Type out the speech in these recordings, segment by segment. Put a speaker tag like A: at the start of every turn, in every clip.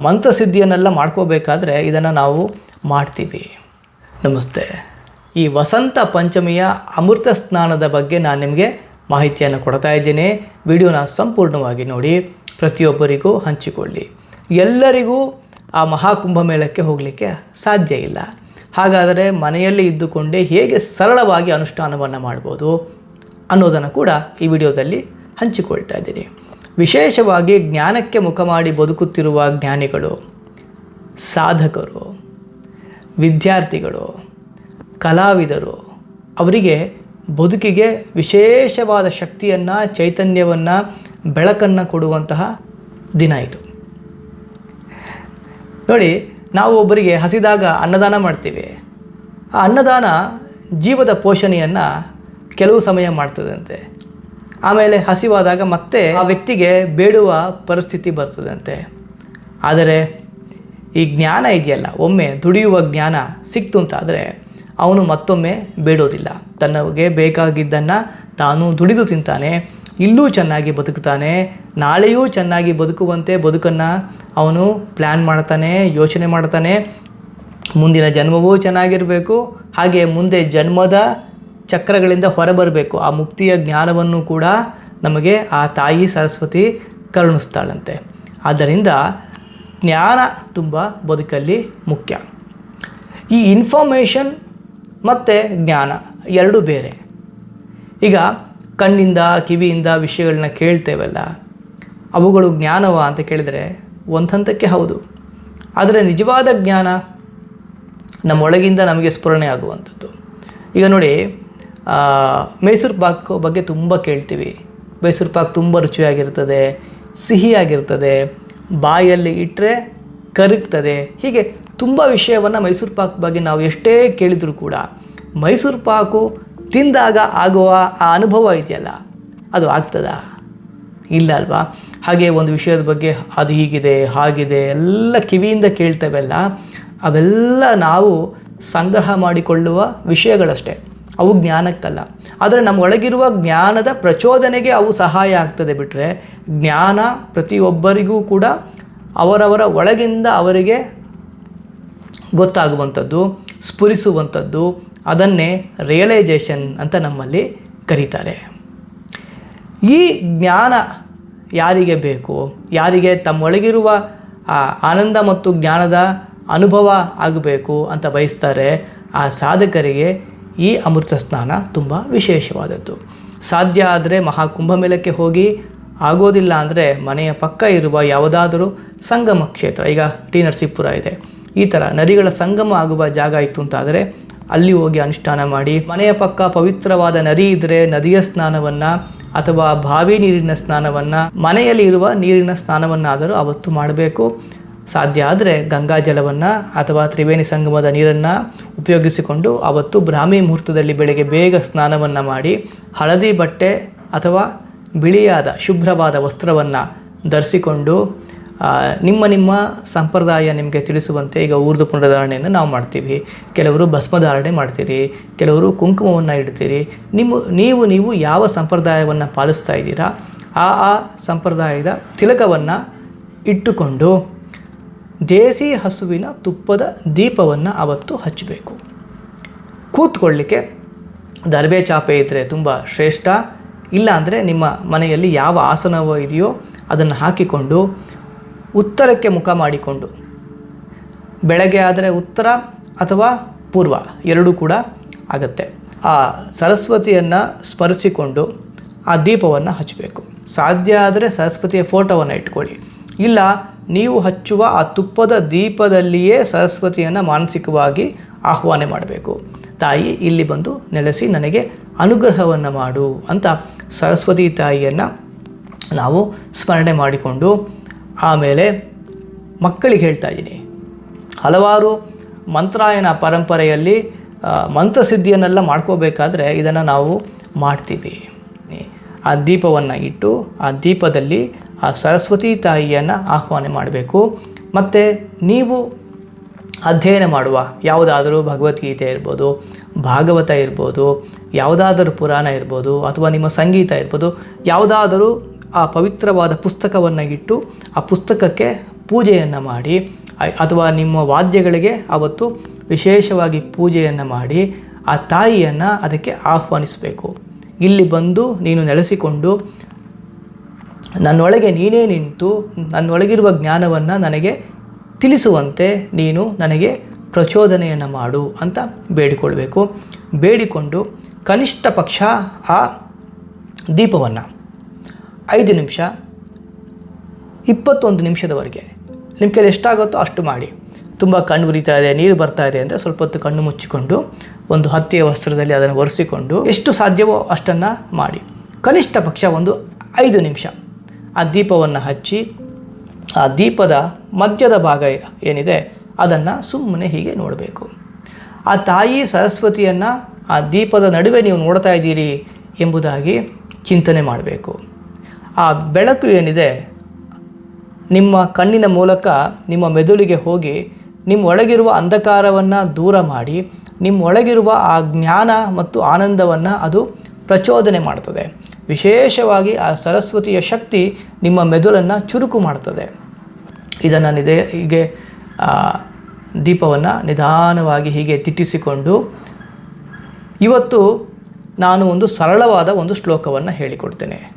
A: ಮಂತ್ರಸಿದ್ಧಿಯನ್ನೆಲ್ಲ ಮಾಡ್ಕೋಬೇಕಾದ್ರೆ ಇದನ್ನು ನಾವು ಮಾಡ್ತೀವಿ. ನಮಸ್ತೆ. ಈ ವಸಂತ ಪಂಚಮಿಯ ಅಮೃತ ಸ್ನಾನದ ಬಗ್ಗೆ ನಾನು ನಿಮಗೆ ಮಾಹಿತಿಯನ್ನು ಕೊಡ್ತಾ ಇದ್ದೇನೆ. ವಿಡಿಯೋನ ಸಂಪೂರ್ಣವಾಗಿ ನೋಡಿ, ಪ್ರತಿಯೊಬ್ಬರಿಗೂ ಹಂಚಿಕೊಳ್ಳಿ. ಎಲ್ಲರಿಗೂ ಆ ಮಹಾಕುಂಭ ಮೇಳಕ್ಕೆ ಹೋಗಲಿಕ್ಕೆ ಸಾಧ್ಯ ಇಲ್ಲ. ಹಾಗಾದರೆ ಮನೆಯಲ್ಲಿ ಇದ್ದುಕೊಂಡೇ ಹೇಗೆ ಸರಳವಾಗಿ ಅನುಷ್ಠಾನವನ್ನು ಮಾಡ್ಬೋದು ಅನ್ನೋದನ್ನು ಕೂಡ ಈ ವಿಡಿಯೋದಲ್ಲಿ ಹಂಚಿಕೊಳ್ತಾ ಇದ್ದೀನಿ. ವಿಶೇಷವಾಗಿ ಜ್ಞಾನಕ್ಕೆ ಮುಖ ಮಾಡಿ ಬದುಕುತ್ತಿರುವ ಜ್ಞಾನಿಗಳು, ಸಾಧಕರು, ವಿದ್ಯಾರ್ಥಿಗಳು, ಕಲಾವಿದರು, ಅವರಿಗೆ ಬದುಕಿಗೆ ವಿಶೇಷವಾದ ಶಕ್ತಿಯನ್ನು, ಚೈತನ್ಯವನ್ನು, ಬೆಳಕನ್ನು ಕೊಡುವಂತಹ ದಿನ ಇದು. ನೋಡಿ, ನಾವು ಒಬ್ಬರಿಗೆ ಹಸಿದಾಗ ಅನ್ನದಾನ ಮಾಡ್ತೀವಿ. ಆ ಅನ್ನದಾನ ಜೀವದ ಪೋಷಣೆಯನ್ನು ಕೆಲವು ಸಮಯ ಮಾಡ್ತದಂತೆ. ಆಮೇಲೆ ಹಸಿವಾದಾಗ ಮತ್ತೆ ಆ ವ್ಯಕ್ತಿಗೆ ಬೇಡುವ ಪರಿಸ್ಥಿತಿ ಬರ್ತದಂತೆ. ಆದರೆ ಈ ಜ್ಞಾನ ಇದೆಯಲ್ಲ, ಒಮ್ಮೆ ದುಡಿಯುವ ಜ್ಞಾನ ಸಿಕ್ತು ಅಂತಾದರೆ ಅವನು ಮತ್ತೊಮ್ಮೆ ಬೇಡೋದಿಲ್ಲ. ತನ್ನಗೆ ಬೇಕಾಗಿದ್ದನ್ನು ತಾನು ದುಡಿದು ತಿಂತಾನೆ, ಇಲ್ಲೂ ಚೆನ್ನಾಗಿ ಬದುಕ್ತಾನೆ, ನಾಳೆಯೂ ಚೆನ್ನಾಗಿ ಬದುಕುವಂತೆ ಬದುಕನ್ನು ಅವನು ಪ್ಲ್ಯಾನ್ ಮಾಡ್ತಾನೆ, ಯೋಚನೆ ಮಾಡ್ತಾನೆ. ಮುಂದಿನ ಜನ್ಮವೂ ಚೆನ್ನಾಗಿರಬೇಕು, ಹಾಗೆ ಮುಂದೆ ಜನ್ಮದ ಚಕ್ರಗಳಿಂದ ಹೊರಬರಬೇಕು. ಆ ಮುಕ್ತಿಯ ಜ್ಞಾನವನ್ನು ಕೂಡ ನಮಗೆ ಆ ತಾಯಿ ಸರಸ್ವತಿ ಕರುಣಿಸ್ತಾಳಂತೆ. ಆದ್ದರಿಂದ ಜ್ಞಾನ ತುಂಬ ಬದುಕಲ್ಲಿ ಮುಖ್ಯ. ಈ ಇನ್ಫಾರ್ಮೇಷನ್ ಮತ್ತು ಜ್ಞಾನ ಎರಡೂ ಬೇರೆ. ಈಗ ಕಣ್ಣಿಂದ, ಕಿವಿಯಿಂದ ವಿಷಯಗಳನ್ನ ಕೇಳ್ತೇವಲ್ಲ, ಅವುಗಳು ಜ್ಞಾನವ ಅಂತ ಕೇಳಿದರೆ ಒಂದು ಹಂತಕ್ಕೆ ಹೌದು. ಆದರೆ ನಿಜವಾದ ಜ್ಞಾನ ನಮ್ಮೊಳಗಿಂದ ನಮಗೆ ಸ್ಫುರಣೆ ಆಗುವಂಥದ್ದು. ಈಗ ನೋಡಿ ಮೈಸೂರು ಪಾಕ್ ಬಗ್ಗೆ ತುಂಬ ಕೇಳ್ತೀವಿ. ಮೈಸೂರು ಪಾಕ್ ತುಂಬ ರುಚಿಯಾಗಿರ್ತದೆ, ಸಿಹಿಯಾಗಿರ್ತದೆ, ಬಾಯಲ್ಲಿ ಇಟ್ಟರೆ ಕರಗ್ತದೆ. ಹೀಗೆ ತುಂಬ ವಿಷಯವನ್ನು ಮೈಸೂರು ಪಾಕ್ ಬಗ್ಗೆ ನಾವು ಎಷ್ಟೇ ಕೇಳಿದರೂ ಕೂಡ ಮೈಸೂರು ಪಾಕು ತಿಂದಾಗ ಆಗುವ ಆ ಅನುಭವ ಇದೆಯಲ್ಲ, ಅದು ಆಗ್ತದಾ? ಇಲ್ಲ ಅಲ್ವಾ? ಹಾಗೆ ಒಂದು ವಿಷಯದ ಬಗ್ಗೆ ಅದು ಹೀಗಿದೆ, ಹಾಗಿದೆ, ಎಲ್ಲ ಕಿವಿಯಿಂದ ಕೇಳ್ತೇವೆಲ್ಲ, ಅವೆಲ್ಲ ನಾವು ಸಂಗ್ರಹ ಮಾಡಿಕೊಳ್ಳುವ ವಿಷಯಗಳಷ್ಟೇ. ಅವು ಜ್ಞಾನಕ್ಕಲ್ಲ. ಆದರೆ ನಮ್ಮೊಳಗಿರುವ ಜ್ಞಾನದ ಪ್ರಚೋದನೆಗೆ ಅವು ಸಹಾಯ ಆಗ್ತದೆ ಬಿಟ್ಟರೆ ಜ್ಞಾನ ಪ್ರತಿಯೊಬ್ಬರಿಗೂ ಕೂಡ ಅವರವರ ಒಳಗಿಂದ ಅವರಿಗೆ ಗೊತ್ತಾಗುವಂಥದ್ದು, ಸ್ಫುರಿಸುವಂಥದ್ದು, ಅದನ್ನೇ ರಿಯಲೈಜೇಷನ್ ಅಂತ ನಮ್ಮಲ್ಲಿ ಕರೀತಾರೆ. ಈ ಜ್ಞಾನ ಯಾರಿಗೆ ಬೇಕು? ಯಾರಿಗೆ ತಮ್ಮೊಳಗಿರುವ ಆನಂದ ಮತ್ತು ಜ್ಞಾನದ ಅನುಭವ ಆಗಬೇಕು ಅಂತ ಬಯಸ್ತಾರೆ ಆ ಸಾಧಕರಿಗೆ ಈ ಅಮೃತ ಸ್ನಾನ ತುಂಬ ವಿಶೇಷವಾದದ್ದು. ಸಾಧ್ಯ ಆದರೆ ಮಹಾಕುಂಭಮೇಳಕ್ಕೆ ಹೋಗಿ, ಆಗೋದಿಲ್ಲ ಅಂದರೆ ಮನೆಯ ಪಕ್ಕ ಇರುವ ಯಾವುದಾದರೂ ಸಂಗಮ ಕ್ಷೇತ್ರ, ಈಗ ಟಿ ನರಸೀಪುರ ಇದೆ. ಈ ಥರ ನದಿಗಳ ಸಂಗಮ ಆಗುವ ಜಾಗ ಇತ್ತು ಅಂತಾದರೆ ಅಲ್ಲಿ ಹೋಗಿ ಅನುಷ್ಠಾನ ಮಾಡಿ, ಮನೆಯ ಪಕ್ಕ ಪವಿತ್ರವಾದ ನದಿ ಇದ್ದರೆ ನದಿಯ ಸ್ನಾನವನ್ನು ಅಥವಾ ಬಾವಿ ನೀರಿನ ಸ್ನಾನವನ್ನು, ಮನೆಯಲ್ಲಿ ಇರುವ ನೀರಿನ ಸ್ನಾನವನ್ನಾದರೂ ಅವತ್ತು ಮಾಡಬೇಕು. ಸಾಧ್ಯ ಆದರೆ ಗಂಗಾ ಜಲವನ್ನು ಅಥವಾ ತ್ರಿವೇಣಿ ಸಂಗಮದ ನೀರನ್ನು ಉಪಯೋಗಿಸಿಕೊಂಡು ಅವತ್ತು ಬ್ರಾಹ್ಮಿ ಮುಹೂರ್ತದಲ್ಲಿ ಬೆಳಗ್ಗೆ ಬೇಗ ಸ್ನಾನವನ್ನು ಮಾಡಿ ಹಳದಿ ಬಟ್ಟೆ ಅಥವಾ ಬಿಳಿಯಾದ, ಶುಭ್ರವಾದ ವಸ್ತ್ರವನ್ನು ಧರಿಸಿಕೊಂಡು ನಿಮ್ಮ ನಿಮ್ಮ ಸಂಪ್ರದಾಯ ನಿಮಗೆ ತಿಳಿಸುವಂತೆ ಈಗ ಊರ್ದು ಪುನರ್ಧಾರಣೆಯನ್ನು ನಾವು ಮಾಡ್ತೀವಿ. ಕೆಲವರು ಭಸ್ಮಧಾರಣೆ ಮಾಡ್ತೀರಿ, ಕೆಲವರು ಕುಂಕುಮವನ್ನು ಇಡ್ತೀರಿ. ನಿಮ್ಮ, ನೀವು ನೀವು ಯಾವ ಸಂಪ್ರದಾಯವನ್ನು ಪಾಲಿಸ್ತಾ ಇದ್ದೀರಾ, ಆ ಆ ಸಂಪ್ರದಾಯದ ತಿಲಕವನ್ನು ಇಟ್ಟುಕೊಂಡು ದೇಸಿ ಹಸುವಿನ ತುಪ್ಪದ ದೀಪವನ್ನು ಅವತ್ತು ಹಚ್ಚಬೇಕು. ಕೂತ್ಕೊಳ್ಳಿಕ್ಕೆ ದರ್ಬೆ ಚಾಪೆ ಇದ್ದರೆ ತುಂಬ ಶ್ರೇಷ್ಠ. ಇಲ್ಲ ಅಂದರೆ ನಿಮ್ಮ ಮನೆಯಲ್ಲಿ ಯಾವ ಆಸನವೋ ಇದೆಯೋ ಅದನ್ನು ಹಾಕಿಕೊಂಡು ಉತ್ತರಕ್ಕೆ ಮುಖ ಮಾಡಿಕೊಂಡು. ಬೆಳಗ್ಗೆ ಆದರೆ ಉತ್ತರ ಅಥವಾ ಪೂರ್ವ ಎರಡೂ ಕೂಡ ಆಗುತ್ತೆ. ಆ ಸರಸ್ವತಿಯನ್ನು ಸ್ಮರಿಸಿಕೊಂಡು ಆ ದೀಪವನ್ನು ಹಚ್ಚಬೇಕು. ಸಾಧ್ಯ ಆದರೆ ಸರಸ್ವತಿಯ ಫೋಟೋವನ್ನು ಇಟ್ಕೊಳ್ಳಿ. ಇಲ್ಲ ನೀವು ಹಚ್ಚುವ ಆ ತುಪ್ಪದ ದೀಪದಲ್ಲಿಯೇ ಸರಸ್ವತಿಯನ್ನು ಮಾನಸಿಕವಾಗಿ ಆಹ್ವಾನ ಮಾಡಬೇಕು. ತಾಯಿ, ಇಲ್ಲಿ ಬಂದು ನೆಲೆಸಿ ನನಗೆ ಅನುಗ್ರಹವನ್ನು ಮಾಡು ಅಂತ ಸರಸ್ವತಿ ತಾಯಿಯನ್ನು ನಾವು ಸ್ಮರಣೆ ಮಾಡಿಕೊಂಡು ಆಮೇಲೆ ಮಕ್ಕಳಿಗೆ ಹೇಳ್ತಾ ಇದ್ದೀನಿ. ಹಲವಾರು ಮಂತ್ರಾಯನ ಪರಂಪರೆಯಲ್ಲಿ ಮಂತ್ರಸಿದ್ಧಿಯನ್ನೆಲ್ಲ ಮಾಡ್ಕೋಬೇಕಾದ್ರೆ ಇದನ್ನು ನಾವು ಮಾಡ್ತೀವಿ. ಆ ದೀಪವನ್ನು ಇಟ್ಟು ಆ ದೀಪದಲ್ಲಿ ಆ ಸರಸ್ವತಿ ತಾಯಿಯನ್ನು ಆಹ್ವಾನ ಮಾಡಬೇಕು. ಮತ್ತು ನೀವು ಅಧ್ಯಯನ ಮಾಡುವ, ಯಾವುದಾದರೂ ಭಗವದ್ಗೀತೆ ಇರ್ಬೋದು, ಭಾಗವತ ಇರ್ಬೋದು, ಯಾವುದಾದರೂ ಪುರಾಣ ಇರ್ಬೋದು, ಅಥವಾ ನಿಮ್ಮ ಸಂಗೀತ ಇರ್ಬೋದು, ಯಾವುದಾದರೂ ಆ ಪವಿತ್ರವಾದ ಪುಸ್ತಕವನ್ನು ಇಟ್ಟು ಆ ಪುಸ್ತಕಕ್ಕೆ ಪೂಜೆಯನ್ನು ಮಾಡಿ ಅಥವಾ ನಿಮ್ಮ ವಾದ್ಯಗಳಿಗೆ ಅವತ್ತು ವಿಶೇಷವಾಗಿ ಪೂಜೆಯನ್ನು ಮಾಡಿ, ಆ ತಾಯಿಯನ್ನು ಅದಕ್ಕೆ ಆಹ್ವಾನಿಸಬೇಕು. ಇಲ್ಲಿ ಬಂದು ನೀನು ನೆಲೆಸಿಕೊಂಡು ನನ್ನೊಳಗೆ ನೀನೇ ನಿಂತು ನನ್ನೊಳಗಿರುವ ಜ್ಞಾನವನ್ನು ನನಗೆ ತಿಳಿಸುವಂತೆ ನೀನು ನನಗೆ ಪ್ರಚೋದನೆಯನ್ನು ಮಾಡು ಅಂತ ಬೇಡಿಕೊಳ್ಬೇಕು. ಬೇಡಿಕೊಂಡು ಕನಿಷ್ಠ ಪಕ್ಷ ಆ ದೀಪವನ್ನು. ಐದು ನಿಮಿಷ, ಇಪ್ಪತ್ತೊಂದು ನಿಮಿಷದವರೆಗೆ. ನಿಮ್ಮ ಕೈಲಿ ಎಷ್ಟಾಗುತ್ತೋ ಅಷ್ಟು ಮಾಡಿ. ತುಂಬ ಕಣ್ಣು ಉರಿತಾ ಇದೆ, ನೀರು ಬರ್ತಾ ಇದೆ ಅಂದರೆ ಸ್ವಲ್ಪ ಹೊತ್ತು ಕಣ್ಣು ಮುಚ್ಚಿಕೊಂಡು, ಒಂದು ಹತ್ತಿಯ ವಸ್ತ್ರದಲ್ಲಿ ಅದನ್ನು ಒರೆಸಿಕೊಂಡು, ಎಷ್ಟು ಸಾಧ್ಯವೋ ಅಷ್ಟನ್ನು ಮಾಡಿ. ಕನಿಷ್ಠ ಪಕ್ಷ ಒಂದು ಐದು ನಿಮಿಷ. ಆ ದೀಪವನ್ನು ಹಚ್ಚಿ ಆ ದೀಪದ ಮಧ್ಯದ ಭಾಗ ಏನಿದೆ, ಅದನ್ನು ಸುಮ್ಮನೆ ಹೀಗೆ ನೋಡಬೇಕು. ಆ ತಾಯಿ ಸರಸ್ವತಿಯನ್ನು ಆ ದೀಪದ ನಡುವೆ ನೀವು ನೋಡ್ತಾ ಇದ್ದೀರಿ ಎಂಬುದಾಗಿ ಚಿಂತನೆ ಮಾಡಬೇಕು. ಆ ಬೆಳಕು ಏನಿದೆ, ನಿಮ್ಮ ಕಣ್ಣಿನ ಮೂಲಕ ನಿಮ್ಮ ಮೆದುಳಿಗೆ ಹೋಗಿ ನಿಮ್ಮ ಒಳಗಿರುವ ಅಂಧಕಾರವನ್ನು ದೂರ ಮಾಡಿ, ನಿಮ್ಮ ಒಳಗಿರುವ ಆ ಜ್ಞಾನ ಮತ್ತು ಆನಂದವನ್ನು ಅದು ಪ್ರಚೋದನೆ ಮಾಡ್ತದೆ. ವಿಶೇಷವಾಗಿ ಆ ಸರಸ್ವತಿಯ ಶಕ್ತಿ ನಿಮ್ಮ ಮೆದುಳನ್ನು ಚುರುಕು ಮಾಡ್ತದೆ. ಇದನ್ನು ನಿದೆ ಹೀಗೆ ದೀಪವನ್ನು ನಿಧಾನವಾಗಿ ಹೀಗೆ ತಿಟ್ಟಿಸಿಕೊಂಡು ಇವತ್ತು ನಾನು ಒಂದು ಸರಳವಾದ ಒಂದು ಶ್ಲೋಕವನ್ನು ಹೇಳಿಕೊಡ್ತೇನೆ.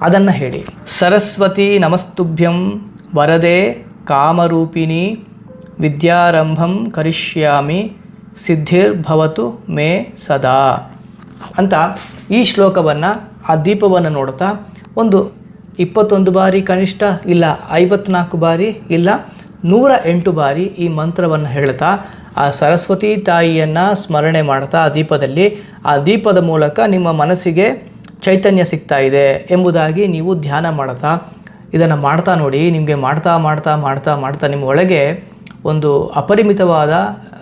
A: ಅದನ್ನು ಹೇಳಿ. ಸರಸ್ವತಿ ನಮಸ್ತುಭ್ಯಂ ವರದೆ ಕಾಮರೂಪಿಣಿ ವಿದ್ಯಾರಂಭಂ ಕರಿಷ್ಯಾಮಿ ಸಿದ್ಧಿರ್ಭವತು ಮೇ ಸದಾ ಅಂತ ಈ ಶ್ಲೋಕವನ್ನು ಆ ದೀಪವನ್ನು ನೋಡ್ತಾ ಒಂದು ಇಪ್ಪತ್ತೊಂದು ಬಾರಿ ಕನಿಷ್ಠ ಇಲ್ಲ, ಐವತ್ನಾಲ್ಕು ಬಾರಿ ಇಲ್ಲ, ನೂರ ಎಂಟು ಬಾರಿ ಈ ಮಂತ್ರವನ್ನು ಹೇಳ್ತಾ ಆ ಸರಸ್ವತಿ ತಾಯಿಯನ್ನು ಸ್ಮರಣೆ ಮಾಡ್ತಾ ಆ ದೀಪದಲ್ಲಿ ಆ ದೀಪದ ಮೂಲಕ ನಿಮ್ಮ ಮನಸ್ಸಿಗೆ ಚೈತನ್ಯ ಸಿಗ್ತಾ ಇದೆ ಎಂಬುದಾಗಿ ನೀವು ಧ್ಯಾನ ಮಾಡ್ತಾ ಇದನ್ನು ಮಾಡ್ತಾ ನೋಡಿ, ನಿಮಗೆ ಮಾಡ್ತಾ ಮಾಡ್ತಾ ಮಾಡ್ತಾ ಮಾಡ್ತಾ ನಿಮ್ಮ ಒಳಗೆ ಒಂದು ಅಪರಿಮಿತವಾದ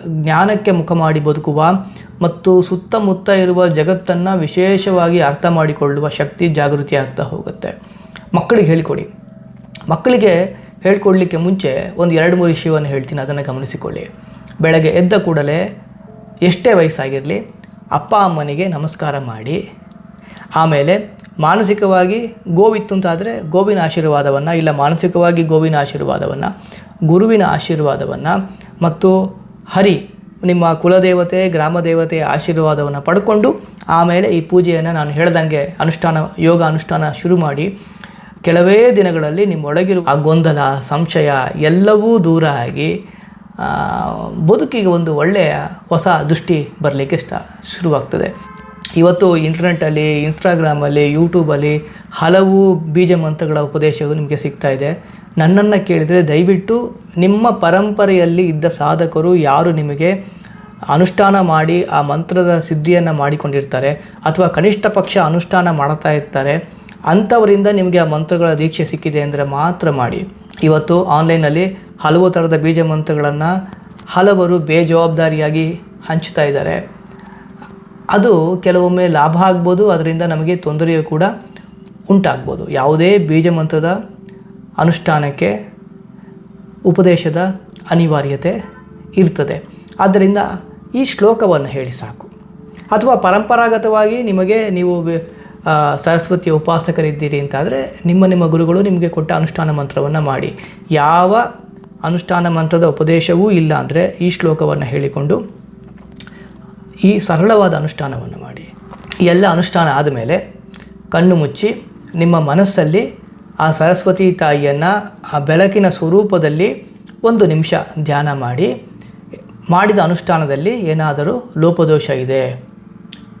A: ಜ್ಞಾನಕ್ಕೆ ಮುಖ ಮಾಡಿ ಬದುಕುವ ಮತ್ತು ಸುತ್ತಮುತ್ತ ಇರುವ ಜಗತ್ತನ್ನು ವಿಶೇಷವಾಗಿ ಅರ್ಥ ಮಾಡಿಕೊಳ್ಳುವ ಶಕ್ತಿ ಜಾಗೃತಿ ಆಗ್ತಾ ಹೋಗುತ್ತೆ. ಮಕ್ಕಳಿಗೆ ಹೇಳಿಕೊಡಿ. ಮಕ್ಕಳಿಗೆ ಹೇಳ್ಕೊಡ್ಲಿಕ್ಕೆ ಮುಂಚೆ ಒಂದು ಎರಡು ಮೂರು ವಿಷಯವನ್ನು ಹೇಳ್ತೀನಿ, ಅದನ್ನು ಗಮನಿಸಿಕೊಳ್ಳಿ. ಬೆಳಗ್ಗೆ ಎದ್ದ ಕೂಡಲೇ ಎಷ್ಟೇ ವಯಸ್ಸಾಗಿರಲಿ ಅಪ್ಪ ಅಮ್ಮನಿಗೆ ನಮಸ್ಕಾರ ಮಾಡಿ. ಆಮೇಲೆ ಮಾನಸಿಕವಾಗಿ ಗೋವಿತ್ತು ಅಂತಾದರೆ ಗೋವಿನ ಆಶೀರ್ವಾದವನ್ನು, ಇಲ್ಲ ಮಾನಸಿಕವಾಗಿ ಗೋವಿನ ಆಶೀರ್ವಾದವನ್ನು, ಗುರುವಿನ ಆಶೀರ್ವಾದವನ್ನು ಮತ್ತು ಹರಿ, ನಿಮ್ಮ ಕುಲದೇವತೆ ಗ್ರಾಮ ದೇವತೆಯ ಆಶೀರ್ವಾದವನ್ನು ಪಡ್ಕೊಂಡು ಆಮೇಲೆ ಈ ಪೂಜೆಯನ್ನು ನಾನು ಹೇಳ್ದಂಗೆ ಅನುಷ್ಠಾನ, ಯೋಗ ಅನುಷ್ಠಾನ ಶುರು ಮಾಡಿ ಕೆಲವೇ ದಿನಗಳಲ್ಲಿ ನಿಮ್ಮೊಳಗಿರುವ ಆ ಗೊಂದಲ, ಸಂಶಯ ಎಲ್ಲವೂ ದೂರ ಆಗಿ ಬದುಕಿಗೆ ಒಂದು ಒಳ್ಳೆಯ ಹೊಸ ದೃಷ್ಟಿ ಬರಲಿಕ್ಕೆ ಸ್ಟಾ ಶುರುವಾಗ್ತದೆ. ಇವತ್ತು ಇಂಟರ್ನೆಟ್ಟಲ್ಲಿ ಇನ್ಸ್ಟಾಗ್ರಾಮಲ್ಲಿ ಯೂಟ್ಯೂಬಲ್ಲಿ ಹಲವು ಬೀಜ ಮಂತ್ರಗಳ ಉಪದೇಶಗಳು ನಿಮಗೆ ಸಿಗ್ತಾ ಇದೆ. ನನ್ನನ್ನು ಕೇಳಿದರೆ ದಯವಿಟ್ಟು ನಿಮ್ಮ ಪರಂಪರೆಯಲ್ಲಿ ಇದ್ದ ಸಾಧಕರು ಯಾರು ನಿಮಗೆ ಅನುಷ್ಠಾನ ಮಾಡಿ ಆ ಮಂತ್ರದ ಸಿದ್ಧಿಯನ್ನು ಮಾಡಿಕೊಂಡಿರ್ತಾರೆ ಅಥವಾ ಕನಿಷ್ಠ ಪಕ್ಷ ಅನುಷ್ಠಾನ ಮಾಡ್ತಾ ಇರ್ತಾರೆ, ಅಂಥವರಿಂದ ನಿಮಗೆ ಆ ಮಂತ್ರಗಳ ದೀಕ್ಷೆ ಸಿಕ್ಕಿದೆ ಅಂದರೆ ಮಾತ್ರ ಮಾಡಿ. ಇವತ್ತು ಆನ್ಲೈನಲ್ಲಿ ಹಲವು ಥರದ ಬೀಜ ಮಂತ್ರಗಳನ್ನು ಹಲವರು ಬೇಜವಾಬ್ದಾರಿಯಾಗಿ ಹಂಚ್ತಾ ಇದ್ದಾರೆ. ಅದು ಕೆಲವೊಮ್ಮೆ ಲಾಭ ಆಗ್ಬೋದು, ಅದರಿಂದ ನಮಗೆ ತೊಂದರೆಯೂ ಕೂಡ ಉಂಟಾಗ್ಬೋದು. ಯಾವುದೇ ಬೀಜ ಮಂತ್ರದ ಅನುಷ್ಠಾನಕ್ಕೆ ಉಪದೇಶದ ಅನಿವಾರ್ಯತೆ ಇರ್ತದೆ. ಆದ್ದರಿಂದ ಈ ಶ್ಲೋಕವನ್ನು ಹೇಳಿ ಸಾಕು. ಅಥವಾ ಪರಂಪರಾಗತವಾಗಿ ನಿಮಗೆ ನೀವು ಸರಸ್ವತಿಯ ಉಪಾಸಕರಿದ್ದೀರಿ ಅಂತಾದರೆ ನಿಮ್ಮ ನಿಮ್ಮ ಗುರುಗಳು ನಿಮಗೆ ಕೊಟ್ಟ ಅನುಷ್ಠಾನ ಮಂತ್ರವನ್ನು ಮಾಡಿ. ಯಾವ ಅನುಷ್ಠಾನ ಮಂತ್ರದ ಉಪದೇಶವೂ ಇಲ್ಲ ಅಂದರೆ ಈ ಶ್ಲೋಕವನ್ನು ಹೇಳಿಕೊಂಡು ಈ ಸರಳವಾದ ಅನುಷ್ಠಾನವನ್ನು ಮಾಡಿ. ಎಲ್ಲ ಅನುಷ್ಠಾನ ಆದಮೇಲೆ ಕಣ್ಣು ಮುಚ್ಚಿ ನಿಮ್ಮ ಮನಸ್ಸಲ್ಲಿ ಆ ಸರಸ್ವತಿ ತಾಯಿಯನ್ನು ಆ ಬೆಳಕಿನ ಸ್ವರೂಪದಲ್ಲಿ ಒಂದು ನಿಮಿಷ ಧ್ಯಾನ ಮಾಡಿ, ಮಾಡಿದ ಅನುಷ್ಠಾನದಲ್ಲಿ ಏನಾದರೂ ಲೋಪದೋಷ ಇದೆ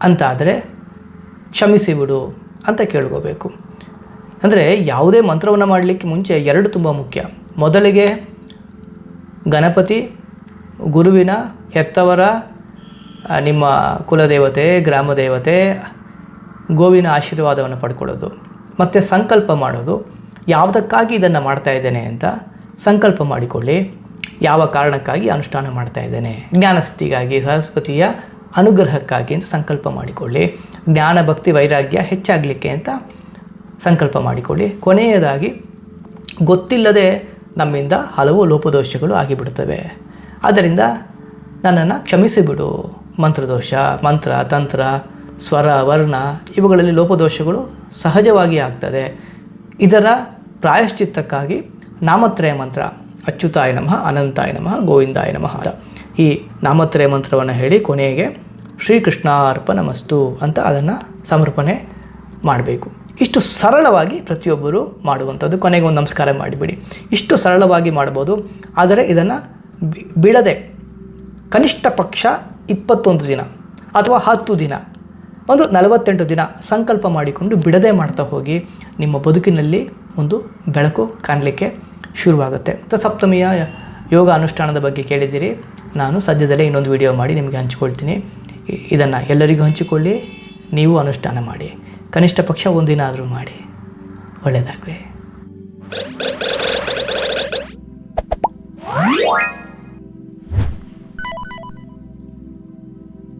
A: ಅಂತಾದರೆ ಕ್ಷಮಿಸಿ ಬಿಡು ಅಂತ ಕೇಳ್ಕೋಬೇಕು. ಅಂದರೆ ಯಾವುದೇ ಮಂತ್ರವನ್ನು ಮಾಡಲಿಕ್ಕೆ ಮುಂಚೆ ಎರಡು ತುಂಬ ಮುಖ್ಯ. ಮೊದಲಿಗೆ ಗಣಪತಿ, ಗುರುವಿನ ಹೆತ್ತವರ ನಿಮ್ಮ ಕುಲದೇವತೆ ಗ್ರಾಮ ದೇವತೆ ಗೋವಿನ ಆಶೀರ್ವಾದವನ್ನು ಪಡ್ಕೊಳ್ಳೋದು, ಮತ್ತು ಸಂಕಲ್ಪ ಮಾಡೋದು, ಯಾವುದಕ್ಕಾಗಿ ಇದನ್ನು ಮಾಡ್ತಾ ಇದ್ದೇನೆ ಅಂತ ಸಂಕಲ್ಪ ಮಾಡಿಕೊಳ್ಳಿ. ಯಾವ ಕಾರಣಕ್ಕಾಗಿ ಅನುಷ್ಠಾನ ಮಾಡ್ತಾ ಇದ್ದೇನೆ? ಜ್ಞಾನಸ್ಥಿತಿಗಾಗಿ ಸರಸ್ವತಿಯ ಅನುಗ್ರಹಕ್ಕಾಗಿ ಅಂತ ಸಂಕಲ್ಪ ಮಾಡಿಕೊಳ್ಳಿ. ಜ್ಞಾನ, ಭಕ್ತಿ, ವೈರಾಗ್ಯ ಹೆಚ್ಚಾಗಲಿಕ್ಕೆ ಅಂತ ಸಂಕಲ್ಪ ಮಾಡಿಕೊಳ್ಳಿ. ಕೊನೆಯದಾಗಿ, ಗೊತ್ತಿಲ್ಲದೆ ನಮ್ಮಿಂದ ಹಲವು ಲೋಪದೋಷಗಳು ಆಗಿಬಿಡ್ತವೆ. ಆದ್ದರಿಂದ ನನ್ನನ್ನು ಕ್ಷಮಿಸಿಬಿಡು. ಮಂತ್ರದೋಷ, ಮಂತ್ರ, ತಂತ್ರ, ಸ್ವರ, ವರ್ಣ ಇವುಗಳಲ್ಲಿ ಲೋಪದೋಷಗಳು ಸಹಜವಾಗಿ ಆಗ್ತದೆ. ಇದರ ಪ್ರಾಯಶ್ಚಿತ್ತಕ್ಕಾಗಿ ನಾಮತ್ರಯ ಮಂತ್ರ, ಅಚ್ಯುತಾಯ ನಮಃ, ಅನಂತಾಯ ನಮಃ, ಗೋವಿಂದಾಯ ನಮಃ ಈ ನಾಮತ್ರಯ ಮಂತ್ರವನ್ನು ಹೇಳಿ ಕೊನೆಗೆ ಶ್ರೀಕೃಷ್ಣಾರ್ಪಣಮಸ್ತು ಅಂತ ಅದನ್ನು ಸಮರ್ಪಣೆ ಮಾಡಬೇಕು. ಇಷ್ಟು ಸರಳವಾಗಿ ಪ್ರತಿಯೊಬ್ಬರು ಮಾಡುವಂಥದ್ದು ಕೊನೆಗೆ ಒಂದು ನಮಸ್ಕಾರ ಮಾಡಿಬಿಡಿ. ಇಷ್ಟು ಸರಳವಾಗಿ ಮಾಡ್ಬೋದು ಆದರೆ ಇದನ್ನು ಬಿಡದೆ ಕನಿಷ್ಠ ಪಕ್ಷ ಇಪ್ಪತ್ತೊಂದು ದಿನ ಅಥವಾ ಹತ್ತು ದಿನ, ಒಂದು ನಲವತ್ತೆಂಟು ದಿನ ಸಂಕಲ್ಪ ಮಾಡಿಕೊಂಡು ಬಿಡದೆ ಮಾಡ್ತಾ ಹೋಗಿ ನಿಮ್ಮ ಬದುಕಿನಲ್ಲಿ ಒಂದು ಬೆಳಕು ಕಾಣಲಿಕ್ಕೆ ಶುರುವಾಗುತ್ತೆ. ಸಪ್ತಮಿಯ ಯೋಗ ಅನುಷ್ಠಾನದ ಬಗ್ಗೆ ಕೇಳಿದ್ದೀರಿ. ನಾನು ಸದ್ಯದಲ್ಲೇ ಇನ್ನೊಂದು ವಿಡಿಯೋ ಮಾಡಿ ನಿಮಗೆ ಹಂಚಿಕೊಳ್ತೀನಿ. ಇದನ್ನು ಎಲ್ಲರಿಗೂ ಹಂಚಿಕೊಳ್ಳಿ, ನೀವು ಅನುಷ್ಠಾನ ಮಾಡಿ. ಕನಿಷ್ಠ ಪಕ್ಷ ಒಂದಿನ ಆದರೂ ಮಾಡಿ. ಒಳ್ಳೆಯದಾಗಲಿ